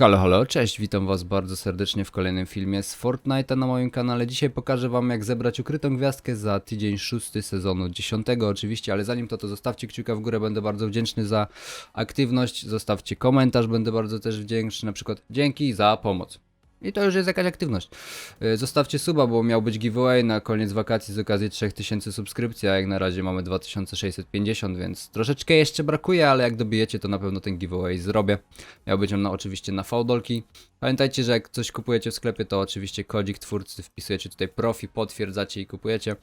Halo, halo, cześć, witam was bardzo serdecznie w kolejnym filmie z Fortnite'a na moim kanale. Dzisiaj pokażę wam jak zebrać ukrytą gwiazdkę za tydzień szósty sezonu 10 oczywiście, ale zanim to to zostawcie kciuka w górę, będę bardzo wdzięczny za aktywność, zostawcie komentarz, będę bardzo też wdzięczny, na przykład dzięki za pomoc. I to już jest jakaś aktywność. Y, Zostawcie suba, bo miał być giveaway na koniec wakacji z okazji 3000 subskrypcji, a jak na razie mamy 2650, więc troszeczkę jeszcze brakuje, ale jak dobijecie, to na pewno ten giveaway zrobię. Miał być on na, oczywiście na fałdolki. Pamiętajcie, że jak coś kupujecie w sklepie, to oczywiście kodzik twórcy wpisujecie tutaj profi, potwierdzacie i kupujecie.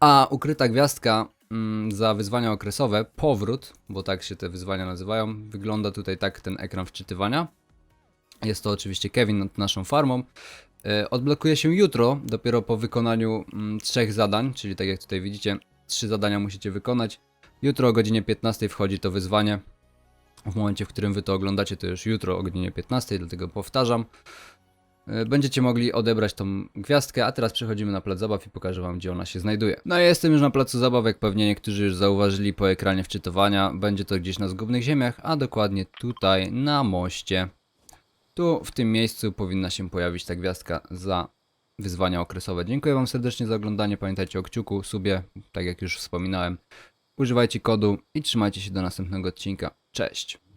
A ukryta gwiazdka mm, za wyzwania okresowe, powrót, bo tak się te wyzwania nazywają, wygląda tutaj tak ten ekran wczytywania. Jest to oczywiście Kevin nad naszą farmą. E, Odblokuje się jutro, dopiero po wykonaniu mm, trzech zadań, czyli tak jak tutaj widzicie, trzy zadania musicie wykonać. Jutro o godzinie 15 wchodzi to wyzwanie. W momencie, w którym wy to oglądacie, to już jutro o godzinie 15, dlatego powtarzam. E, Będziecie mogli odebrać tą gwiazdkę, a teraz przechodzimy na plac zabaw i pokażę wam, gdzie ona się znajduje. No i jestem już na placu zabaw, jak pewnie niektórzy już zauważyli po ekranie wczytywania. Będzie to gdzieś na zgubnych ziemiach, a dokładnie tutaj na moście. Tu w tym miejscu powinna się pojawić ta gwiazdka za wyzwania okresowe. Dziękuję Wam serdecznie za oglądanie. Pamiętajcie o kciuku, subie, tak jak już wspominałem. Używajcie kodu i trzymajcie się do następnego odcinka. Cześć!